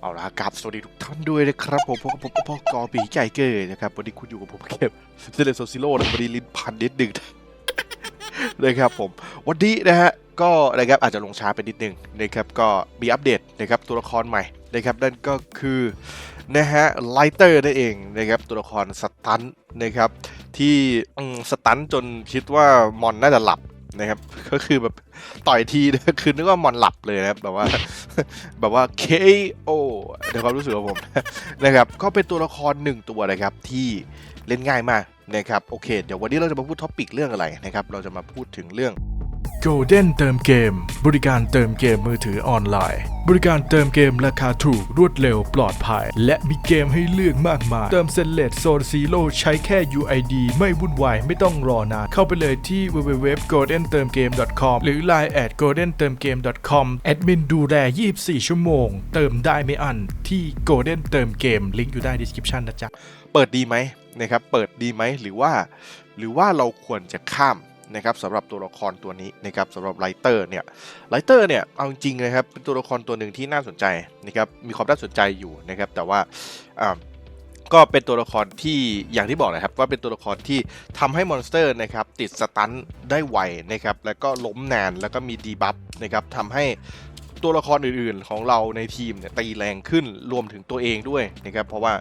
เอาละครับสวัสดีทุกท่านด้วยนะครับผมพบกับผมพ่อกอปีไก่เกอร์นะครับวันนี้คุณอยู่กับผมเก็บเซเลโซซิโร่นะวันนี้ลิ้นพันนิดหนึ่งนะครับผมวันนี้นะฮะก็นะครับอาจจะลงช้าไปนิดนึงนะครับก็มีอัปเดตนะครับตัวละครใหม่นะครับนั่นก็คือนะฮะไลเตอร์นั่นเองนะครับตัวละครสตันนะครับที่สตันจนคิดว่ามอนน่าจะหลับ นะครับ ก็คือแบบต่อยทีนะคือนึกว่ามอนหลับเลยนะครับแบบว่าแบบว่า KO ในความรู้สึกของผมนะครับ ก็เป็นตัวละครหนึ่งตัวนะครับที่เล่นง่ายมากนะครับโอเค เดี๋ยววันนี้เราจะมาพูดท็อปิกเรื่องอะไรนะครับ เราจะมาพูดถึงเรื่อง Golden เติมเกม บริการเติมเกมมือถือออนไลน์ บริการเติมเกมราคาถูกรวดเร็วปลอดภัย และมีเกมให้เลือกมากมาย เติมเซนเลตโซนซีโร่ใช้แค่ UID ไม่วุ่นวาย ไม่ต้องรอนานเข้าไปเลยที่ www.goldentermgame.com หรือ line at goldentermgame.com แอดมินดูแล 24 ชั่วโมง เติมได้ไม่อันที่ Golden เติมเกมลิงก์อยู่ใต้ description นะจ๊ะ เปิดดีไหมนะครับ เปิดดีไหมหรือว่า หรือว่าเราควรจะข้าม นะครับสำหรับตัวละครตัวนี้นะครับสำหรับไลเตอร์เนี่ยไลเตอร์เนี่ยเอาจริงนะครับเป็นตัวละครตัวหนึ่งที่น่าสนใจนะครับมีความน่าสนใจอยู่นะครับแต่ว่าอ่าก็เป็นตัวละครที่อย่างที่บอกนะครับว่าเป็นตัวละครที่ทำให้มอนสเตอร์นะครับติดสตันได้ไวนะครับแล้วก็ล้มนานแล้วก็มีดีบัฟนะครับทำให้ตัวละครอื่นๆของเราในทีมเนี่ยตีแรงขึ้นรวมถึงตัวเองด้วยนะครับเพราะว่า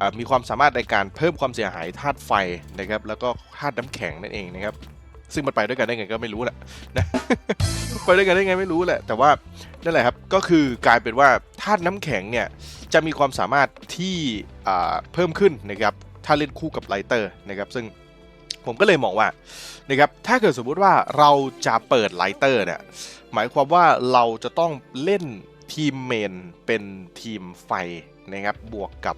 อ่ามีความสามารถในการเพิ่มความเสียหายธาตุไฟนะครับแล้วก็ธาตุน้ำแข็งนั่นเองนะครับ ซึ่งมันไปด้วยกันได้ไงก็ไม่รู้แหละนะไปด้วยกันได้ไงไม่รู้แหละ แต่ว่านั่นแหละครับก็คือกลายเป็นว่าธาตุน้ำแข็งเนี่ยจะมีความสามารถที่เพิ่มขึ้นนะครับถ้าเล่นคู่กับไลเตอร์นะครับซึ่งผมก็เลยมองว่านะครับถ้าเกิดสมมุติว่าเราจะเปิดไลเตอร์เนี่ยหมายความว่าเราจะต้องเล่น ทีมเมนเป็นทีมไฟนะครับบวกกับ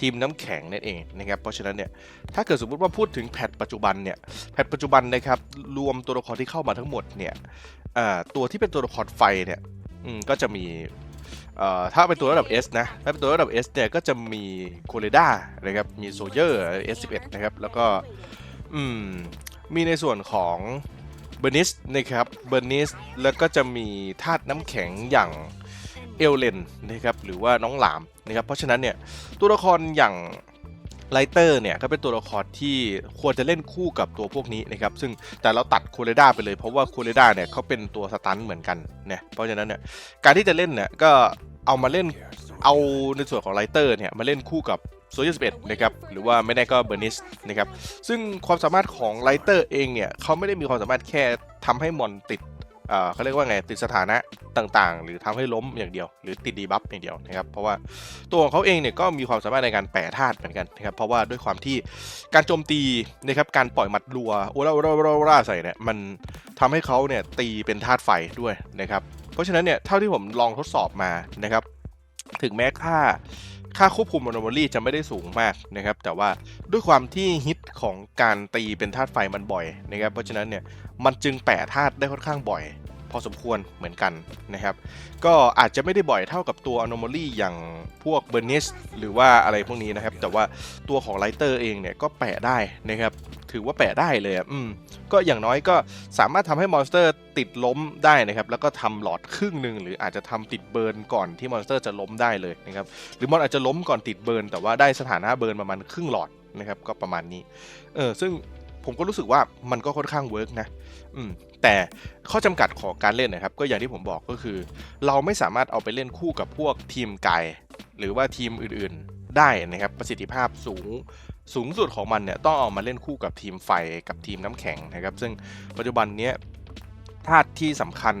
ทีมน้ำแข็งนั่นเองนะครับเพราะฉะนั้นเนี่ยถ้าเกิดสมมติว่าพูดถึงแพทปัจจุบันเนี่ยแพทปัจจุบันนะครับรวมตัวละครที่เข้ามาทั้งหมดเนี่ยตัวที่เป็นตัวละครไฟเนี่ยก็จะมีถ้าเป็นตัวระดับ S นะถ้าเป็นตัวระดับ S เนี่ยก็จะมีโคเรดานะครับมีโซเยอร์ S11 นะครับแล้วก็มมีในส่วนของเบอร์นิสนะครับเบอร์นิสแล้วก็จะมีธาตุน้ำแข็งอย่าง เอลเลนนะครับหรือว่าน้องหลามนะครับเพราะฉะนั้นเนี่ยตัวละครอย่างไลเตอร์เนี่ยก็เป็นตัวละครที่ควรจะเล่นคู่กับตัวพวกนี้นะครับซึ่งแต่เราตัดโคเรดาไปเลยเพราะว่าโคเรดาเนี่ยเขาเป็นตัวสตันเหมือนกันเนี่ยเพราะฉะนั้นเนี่ยการที่จะเล่นเนี่ยก็เอามาเล่นเอาในส่วนของไลเตอร์เนี่ยมาเล่นคู่กับโซเยอร์สเปนะครับหรือว่าไม่ได้ก็เบอร์นิสนะครับซึ่งความสามารถของไลเตอร์เองเนี่ยเขาไม่ได้มีความสามารถแค่ทำให้มอนติด เขาเรียกว่าไงติดสถานะต่างๆ หรือทำให้ล้มอย่างเดียว หรือติดดีบัฟอย่างเดียวนะครับเพราะว่าตัวของเขาเองเนี่ยก็มีความสามารถในการแปรธาตุเหมือนกันนะครับเพราะว่าด้วยความที่การโจมตีนะครับการปล่อยหมัดรัวโอราโอราโอราโอราใส่เนี่ยมันทำให้เขาเนี่ยตีเป็นธาตุไฟด้วยนะครับเพราะฉะนั้นเนี่ยเท่าที่ผมลองทดสอบมานะครับถึงแม้ค่า ค่าควบคุมอนโมลี่จะไม่ได้สูงมากนะครับ แต่ว่าด้วยความที่ฮิตของการตีเป็นธาตุไฟมันบ่อยนะครับ เพราะฉะนั้นเนี่ยมันจึงแปะธาตุได้ค่อนข้างบ่อย พอสมควรเหมือนกันนะครับ ก็อาจจะไม่ได้บ่อยเท่ากับตัว anomaly อย่างพวก b u r n i s หรือว่าอะไรพวกนี้นะครับ แต่ว่าตัวของ Lighter เองเนี่ยก็แปะได้นะครับ ถือว่าแปะได้เลยอะอืมก็อย่างน้อยก็สามารถทำให้มอนสเตอร์ติดล้มได้นะครับ แล้วก็ทำหลอดครึ่งหนึ่งหรืออาจจะทำติดเบิร์นก่อนที่มอนสเตอร์จะล้มได้เลยนะครับ หรือมอนอาจจะล้มก่อนติดเบิร์นแต่ว่าได้สถานะเบิร์นประมาณครึ่งหลอดนะครับก็ประมาณนี้เออซึ่ง ผมก็รู้สึกว่ามันก็ค่อนข้างเวิร์กนะอืมแต่ข้อจำกัดของการเล่นนะครับ ก็อย่างที่ผมบอกก็คือ เราไม่สามารถเอาไปเล่นคู่กับพวกทีมไก่หรือว่าทีมอื่นๆได้นะครับประสิทธิภาพสูงสูงสุดของมันเนี่ยต้องเอามาเล่นคู่กับทีมไฟกับทีมน้ำแข็งนะครับ ซึ่งปัจจุบันเนี้ย ธาตุที่สำคัญ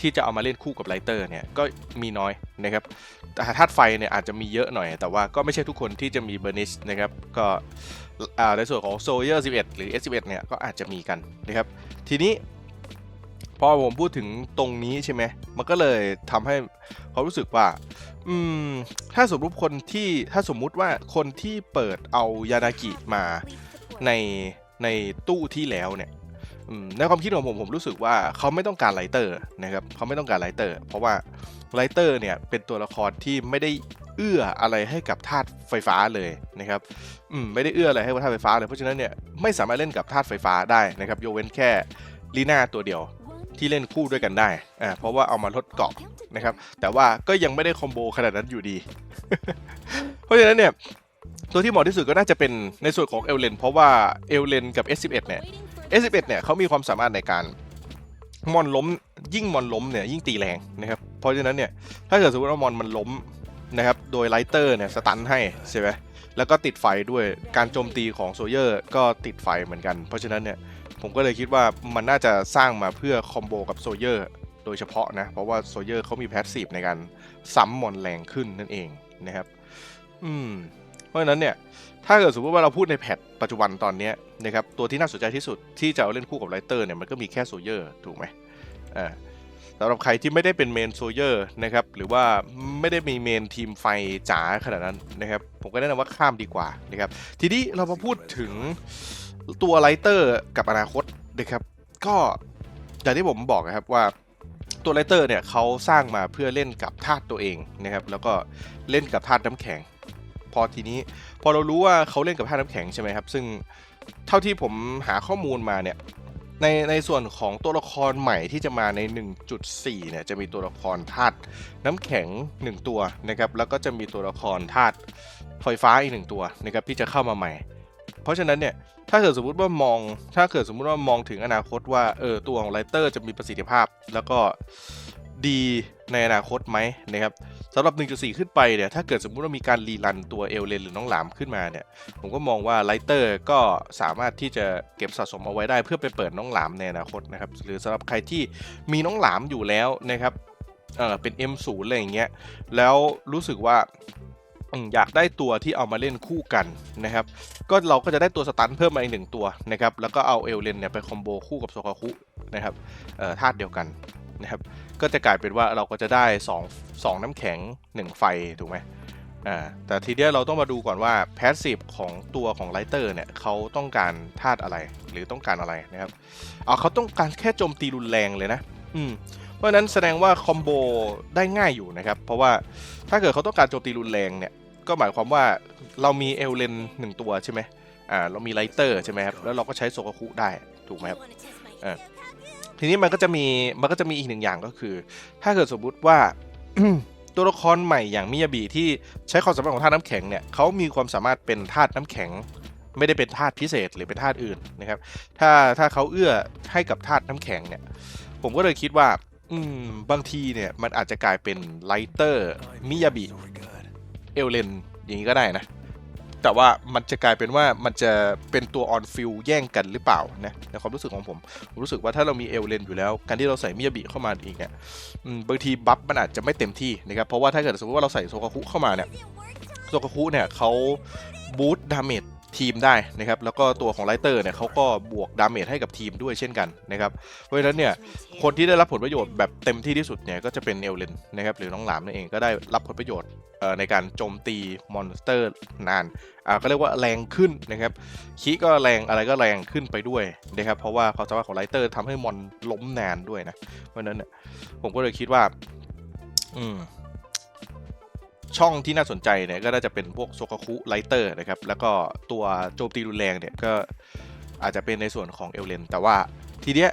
ที่จะเอามาเล่นคู่กับไลเตอร์เนี่ยก็มีน้อยนะครับแต่ธาตุไฟเนี่ยอาจจะมีเยอะหน่อย แต่ว่าก็ไม่ใช่ทุกคนที่จะมีเบอร์นิชนะครับก็ในส่วนของโซเยอร์11 หรือ S11 เนี่ยก็อาจจะมีกันนะครับทีนี้พอผมพูดถึงตรงนี้ใช่ไหม มันก็เลยทำให้เขารู้สึกว่า อืม ถ้าสมมติคนที่ ถ้าสมมุติว่าคนที่เปิดเอายานากิมาในในตู้ที่แล้วเนี่ย ในความคิดของผมผมรู้สึกว่าเขาไม่ต้องการไลเตอร์นะครับเขาไม่ต้องการไลเตอร์ เพราะว่าไลเตอร์เนี่ยเป็นตัวละครที่ไม่ได้เอื้ออะไรให้กับธาตุไฟฟ้าเลยนะครับอืมไม่ได้เอื้ออะไรให้กับธาตุไฟฟ้าเลยเพราะฉะนั้นเนี่ยไม่สามารถเล่นกับธาตุไฟฟ้าได้นะครับยกเว้นแค่ลีน่าตัวเดียวที่เล่นคู่ด้วยกันได้อ่าเพราะว่าเอามาลดเกาะนะครับแต่ว่าก็ยังไม่ได้คอมโบขนาดนั้นอยู่ดี เพราะฉะนั้นเนี่ยตัวที่เหมาะที่สุดก็น่าจะเป็นในส่วนของเอลเลนเพราะว่าเอลเลนกับ S11 เนี่ย S11 เนี่ยเขามีความสามารถในการมอนล้มยิ่งมอนล้มเนี่ยยิ่งตีแรงนะครับเพราะฉะนั้นเนี่ยถ้าเกิดสมมติว่ามอนมันล้มนะครับโดยไลเตอร์เนี่ยสตันให้ใช่ไหมแล้วก็ติดไฟด้วยการโจมตีของโซเยอร์ก็ติดไฟเหมือนกัน เพราะฉะนั้นเนี่ยผมก็เลยคิดว่ามันน่าจะสร้างมาเพื่อคอมโบกับโซเยอร์โดยเฉพาะนะ เพราะว่าโซเยอร์เขามีแพสซีฟในการซ้ำมอนแรงขึ้นนั่นเองนะครับ อืม เพราะฉะนั้นเนี่ยถ้าเกิดสมมติว่าเราพูดในแพทปัจจุบันตอนนี้นะครับตัวที่น่าสนใจที่สุดที่จะเอาเล่นคู่กับไลเตอร์เนี่ยมันก็มีแค่โซเยอร์ถูกไหมอ่าสำหรับใครที่ไม่ได้เป็นเมนโซเยอร์นะครับหรือว่าไม่ได้มีเมนทีมไฟจ๋าขนาดนั้นนะครับผมก็แนะนำว่าข้ามดีกว่านะครับทีนี้เรามาพูดถึงตัวไลเตอร์กับอนาคตนะครับก็อย่างที่ผมบอกนะครับว่าตัวไลเตอร์เนี่ยเขาสร้างมาเพื่อเล่นกับธาตุตัวเองนะครับแล้วก็เล่นกับธาตุน้ำแข็ง พอทีนี้ พอเรารู้ว่าเขาเล่นกับธาตุน้ำแข็งใช่ไหมครับ ซึ่งเท่าที่ผมหาข้อมูลมาเนี่ยในในส่วนของตัวละครใหม่ที่จะมาใน 1.4 เนี่ยจะมีตัวละครธาตุน้ำแข็ง 1 ตัวนะครับแล้วก็จะมีตัวละครธาตุไฟฟ้าอีกหนึ่งตัวนะครับที่จะเข้ามาใหม่ เพราะฉะนั้นเนี่ยถ้าเกิดสมมุติว่ามอง ถ้าเกิดสมมุติว่ามองถึงอนาคตว่าเออตัวของไลเตอร์จะมีประสิทธิภาพ แล้วก็ ดีในอนาคตไหมนะครับสำหรับ 1.4 ขึ้นไปเนี่ยถ้าเกิดสมมุติว่ามีการรีรันตัวเอลเลนหรือน้องหลามขึ้นมาเนี่ยผมก็มองว่าไลเตอร์ก็สามารถที่จะเก็บสะสมเอาไว้ได้เพื่อไปเปิดน้องหลามในอนาคตนะครับหรือสำหรับใครที่มีน้องหลามอยู่แล้วนะครับเออเป็น M0 อะไรอย่างเงี้ยแล้วรู้สึกว่าอยากได้ตัวที่เอามาเล่นคู่กันนะครับ ก็เราก็จะได้ตัวสตันเพิ่มมาอีกหนึ่งตัวนะครับ แล้วก็เอาเอลเลนเนี่ยไปคอมโบคู่กับโซคาคุนะครับธาตุเดียวกัน นะครับก็จะกลายเป็นว่าเราก็จะได้ 2 2 น้ำแข็ง 1 ไฟถูกไหมอ่าแต่ทีเนี้ยเราต้องมาดูก่อนว่าแพสซีฟของตัวของไลเตอร์เนี่ยเขาต้องการธาตุอะไรหรือต้องการอะไรนะครับเอาเขาต้องการแค่โจมตีรุนแรงเลยนะอืมเพราะนั้นแสดงว่าคอมโบได้ง่ายอยู่นะครับ เพราะว่าถ้าเกิดเขาต้องการโจมตีรุนแรงเนี่ยก็หมายความว่าเรามีเอลเลนหนึ่งตัวใช่ไหมอ่าเรามีไลเตอร์ใช่ไหมครับแล้วเราก็ใช้โซกคุได้ถูกไหมครับเออ ทีนี้มันก็จะมีมันก็จะมีอีกหนึ่งอย่างก็คือ ถ้าเกิดสมมุติว่าตัวละครใหม่อย่างมิยาบิที่ใช้ความสามารถของธาตุน้ำแข็งเนี่ยเขามีความสามารถเป็นธาตุน้ำแข็ง ไม่ได้เป็นธาตุพิเศษหรือเป็นธาตุอื่นนะครับ ถ้าถ้าเขาเอื้อให้กับธาตุน้ำแข็งเนี่ย ผมก็เลยคิดว่า อืมบางทีเนี่ยมันอาจจะกลายเป็นไลเตอร์มิยาบิเอลเลนอย่างนี้ก็ได้นะ แต่ว่ามันจะกลายเป็นว่ามันจะเป็นตัวออนฟิลแย่งกันหรือเปล่านะในความรู้สึกของผม ผมรู้สึกว่าถ้าเรามีเอลเลนอยู่แล้ว การที่เราใส่มิยาบิเข้ามาอีกเนี่ยบางทีบัฟมันอาจจะไม่เต็มที่นะครับ เพราะว่าถ้าเกิดสมมติว่าเราใส่โซกาคุเข้ามาเนี่ยโซกาคุเนี่ยเขาบูตดาเมจ ทีมได้นะครับแล้วก็ตัวของไลเตอร์เนี่ยเขาก็บวกดาเมจให้กับทีมด้วยเช่นกันนะครับเพราะฉะนั้นเนี่ยคนที่ได้รับผลประโยชน์แบบเต็มที่ที่สุดเนี่ยก็จะเป็นเอลเลนนะครับหรือน้องหลามนั่นเองก็ได้รับผลประโยชน์ในการโจมตีมอนสเตอร์นานอ่าก็เรียกว่าแรงขึ้นนะครับคีก็แรงอะไรก็แรงขึ้นไปด้วยนะครับเพราะว่าความสามารถของไลเตอร์ทำให้มอนล้มนานด้วยนะเพราะฉะนั้นเนี่ยผมก็เลยคิดว่า อืม ช่องที่น่าสนใจเนี่ยก็น่าจะเป็นพวกโซคาคุไลเตอร์นะครับ แล้วก็ตัวโจมตีรุนแรงเนี่ยก็อาจจะเป็นในส่วนของเอลเลนแต่ว่าทีเนี้ย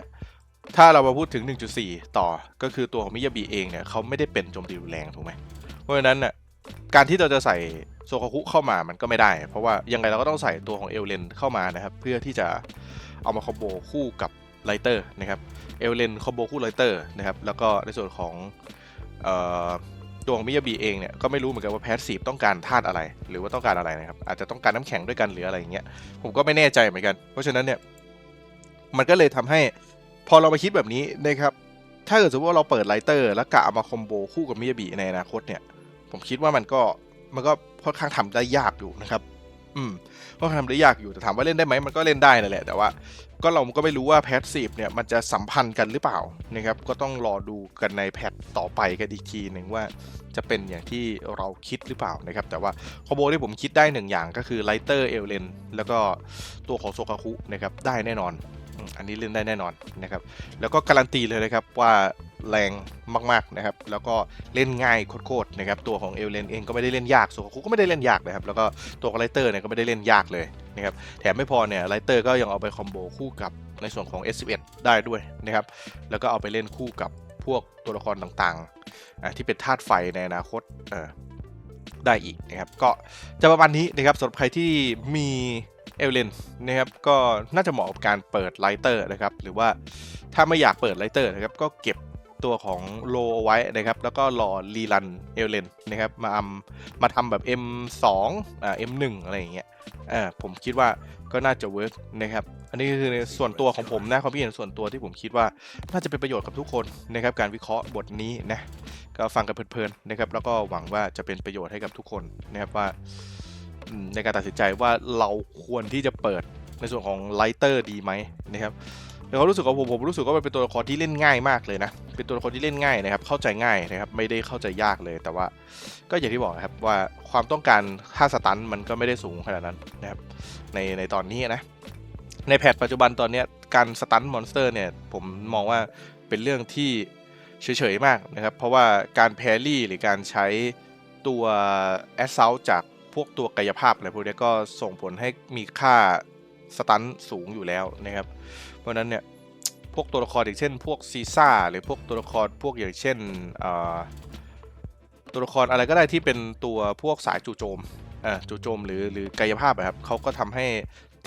ถ้าเรามาพูดถึง 1.4 ต่อ ก็คือตัวของมิยาบิเองเนี่ยเขาไม่ได้เป็นโจมตีรุนแรงถูกไหมเพราะฉะนั้นน่ะการที่เราจะใส่โซคาคุเข้ามามันก็ไม่ได้ เพราะว่ายังไงเราก็ต้องใส่ตัวของเอลเลนเข้ามานะครับ เพื่อที่จะเอามาคอมโบคู่กับไลเตอร์นะครับเอลเลนคอมโบคู่ไลเตอร์นะครับแล้วก็ในส่วนของเอ่อ ตัวของมิยาบิเองเนี่ยก็ไม่รู้เหมือนกันว่าแพสซีฟต้องการธาตุอะไร หรือว่าต้องการอะไรนะครับอาจจะต้องการน้ำแข็งด้วยกันหรืออะไรอย่างเงี้ยผมก็ไม่แน่ใจเหมือนกัน เพราะฉะนั้นเนี่ยมันก็เลยทำให้พอเรามาคิดแบบนี้นะครับถ้าเกิดสมมติว่าเราเปิดไลเตอร์ แล้วกะเอามาคอมโบคู่กับมิยาบิในอนาคตเนี่ย ผมคิดว่ามันก็มันก็ค่อนข้างทำได้ยากอยู่นะครับ อืมก็ทำได้ยากอยู่แต่ถามว่าเล่นได้ไหมมันก็เล่นได้นั่นแหละแต่ว่า ก็เราก็ไม่รู้ว่าแพทซีฟเนี่ยมันจะสัมพันธ์กันหรือเปล่านะครับก็ต้องรอดูกันในแพทต่อไปกันอีกทีหนึ่งว่าจะเป็นอย่างที่เราคิดหรือเปล่านะครับ แต่ว่าคอโบที่ผมคิดได้หนึ่งอย่างก็คือไลเตอร์เอลเลนแล้วก็ตัวของโซคาคุนะครับได้แน่นอน อันนี้เล่นได้แน่นอนนะครับแล้วก็การันตีเลยนะครับว่า แรงมากๆนะครับ แล้วก็เล่นง่ายโคตรๆนะครับ ตัวของเอลเลนเองก็ไม่ได้เล่นยากโซคาคุก็ไม่ได้เล่นยากนะครับ แล้วก็ตัวของไลเตอร์เนี่ยก็ไม่ได้เล่นยากเลยนะครับ แถมไม่พอเนี่ยไลเตอร์ก็ยังเอาไปคอมโบคู่กับในส่วนของ S11 ได้ด้วยนะครับ แล้วก็เอาไปเล่นคู่กับพวกตัวละครต่างอ่าที่เป็นธาตุไฟในอนาคตได้อีกนะครับ ก็จะประมาณนี้นะครับสำหรับใครที่มีเอลเลนนะครับก็น่าจะเหมาะกับการเปิดไลเตอร์นะครับ หรือว่าถ้าไม่อยากเปิดไลเตอร์นะครับก็เก็บ ตัวของโลไว้นะครับ แล้วก็รอรีรันเอลเลนนะครับ มาอำมาทำแบบ M2 อ่า M1 อะไรอย่างเงี้ยอ่าผมคิดว่าก็น่าจะเวิร์กนะครับ อันนี้คือในส่วนตัวของผมนะความคิดเห็นส่วนตัวที่ผมคิดว่าน่าจะเป็นประโยชน์กับทุกคนนะครับ การวิเคราะห์บทนี้นะก็ฟังกันเพลินๆนะครับ แล้วก็หวังว่าจะเป็นประโยชน์ให้กับทุกคนนะครับว่าในการตัดสินใจว่าเราควรที่จะเปิดในส่วนของไลเตอร์ดีไหมนะครับ ในความรู้สึกของผมผมรู้สึกว่ามันเป็นตัวละครที่เล่นง่ายมากเลยนะ เป็นตัวละครที่เล่นง่ายนะครับ เข้าใจง่ายนะครับ ไม่ได้เข้าใจยากเลย แต่ว่าก็อย่างที่บอกนะครับว่าความต้องการค่าสตันมันก็ไม่ได้สูงขนาดนั้นนะครับ ในในตอนนี้นะ ในแพทปัจจุบันตอนนี้การสตันมอนสเตอร์เนี่ยผมมองว่าเป็นเรื่องที่เฉยๆมากนะครับ เพราะว่าการแพรรี่หรือการใช้ตัวแอสเซลจากพวกตัวกายภาพอะไรพวกนี้ก็ส่งผลให้มีค่าสตันสูงอยู่แล้วนะครับ ราะนั้นเนี่ยพวกตัวละครอย่างเช่น พวกซีซ่าหรือพวกตัวละครพวกอย่างเช่นตัวละครอะไรก็ได้ที่เป็นตัวพวกสายจู่โจมอ่าจู่โจมหรือหรือกายภาพอะครับเขาก็ทำให้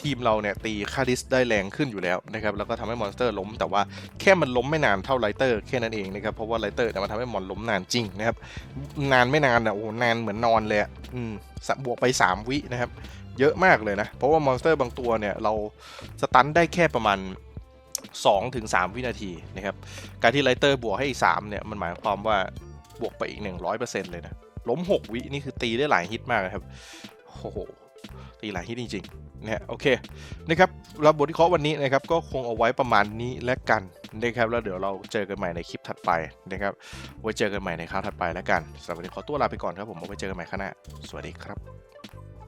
ทีมเราเนี่ยตีคาดิสได้แรงขึ้นอยู่แล้วนะครับแล้วก็ทำให้มอนสเตอร์ล้ม แต่ว่าแค่มันล้มไม่นานเท่าไลเตอร์แค่นั้นเองนะครับเพราะว่าไลเตอร์เนี่ยมันทำให้มอนล้มนานจริงนะครับนานไม่นานอะโอ้นานเหมือนนอนเลยอืมสบวกไป 3 วินะครับเยอะมากเลยนะเพราะว่ามอนสเตอร์บางตัวเนี่ยเราสตันได้แค่ประมาณ 2ถึง3วินาทีนะครับ การที่ไลเตอร์บวกให้อีก3เนี่ยมันหมายความว่าบวกไปอีก 100%เลยนะ ล้ม 6 วินี่คือตีได้หลายฮิตมากนะครับ โอ้โห ตีหลายฮิตจริงๆนะฮะโอเคนะครับแล้วบทวิเคราะห์วันนี้นะครับก็คงเอาไว้ประมาณนี้และกันนะครับแล้วเดี๋ยวเราเจอกันใหม่ในคลิปถัดไปนะครับ ไว้เจอกันใหม่ในคราวถัดไปแล้วกันสำหรับวันนี้ขอตัวลาไปก่อนครับผมเอาไว้เจอกันใหม่ข้างหน้าสวัสดีครับ